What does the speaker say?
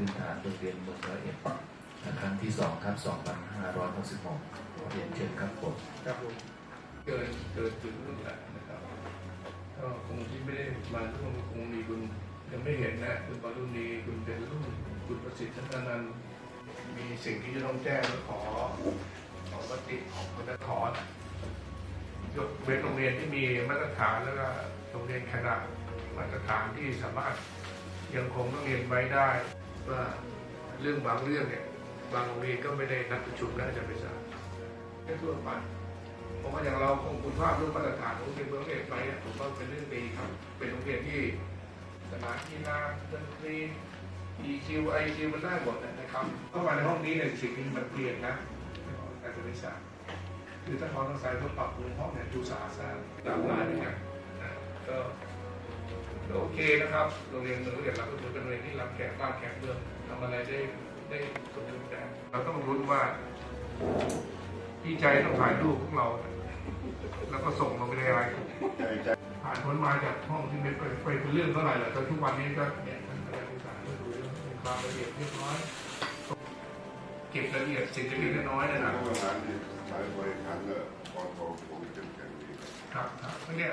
พื้นฐานโรงเรียนเมืองร้อยเอ็ดครั้งที่สองครับ2566เรียนเชิญครับผมครับผมเกินเกินจุดนู่นแหละนะครับก็คงที่ไม่ได้มาร่วมคงมีคุณยังไม่เห็นนะคุณปารุณีคุณเป็นรุ่นคุณประสิทธิ์ชันนันท์มีสิ่งที่จะต้องแจ้งและขอขอปฏิของคุณจะถอนยกเว้นโรงเรียนที่มีมาตรฐานแล้วก็โรงเรียนขนาดมาตรฐานที่สามารถยังคงต้องเรียนไว้ได้ ว่าเรื่องบางเรื่องเนี่ยบางโรงเรียนก็ไม่ได้นัดประชุมและจะไปสารแค่ทั่วไปผมว่าอย่างเราคงคุณภาพรูปมาตรฐานของโรงเรียนเมืองเอกไปเนี่ยผมว่าเป็นเรื่องดีครับ เป็นโรงเรียนที่สถานที่นาดนตรี EQ IQ มันได้หมดนะครับเข้ามาในห้องนี้เนี่ยสิ่งที่มันเปลี่ยนนะการศึกษาคือถ้าเขาต้องใส่เพื่อปรับปรุงห้องเนี่ยดูสะอาดสะอาดตามร้านเนี่ยนะก็ก็ โอเคนะครับโรงเรียนเมืองเอกเราก็ถือเป็นโรงเรียนที่รับแขกบ้านแขกเมืองทำอะไรได้ได้สมบูรณ์แบบเราต้องรุ้นว่าพี่ใจต้องถ่ายรูปพวกเรา แล้วก็ส่งลงไปในไลน์ผ่านพ้นมาจากห้องที่ไม่ไปไปเป็นเรื่องเท่าไหร่แหละแต่ทุกวันนี้ก็เนี่ยท่านคณะกรรมการก็ดูเรื่องความละเอียดเรียบร้อยเก็บรายละเอียดสิ่งเล็กๆน้อยๆนะครับบริหารบริหารเนี่ยปอทผมเข้มแข็งดีครับครับเนี่ย